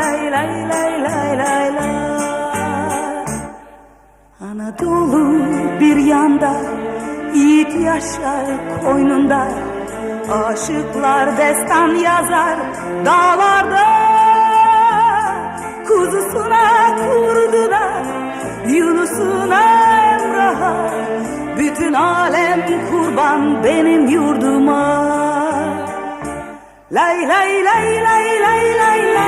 lay lay lay lay lay lay. La Anadolu bir yanda Yiğit yaşar koynunda. Aşıklar destan yazar dağlarda. Kuzusuna kurdu Yunus'una Emrah'a. Bütün alem kurban benim yurduma. Lay lay lay lay lay lay lay. la la la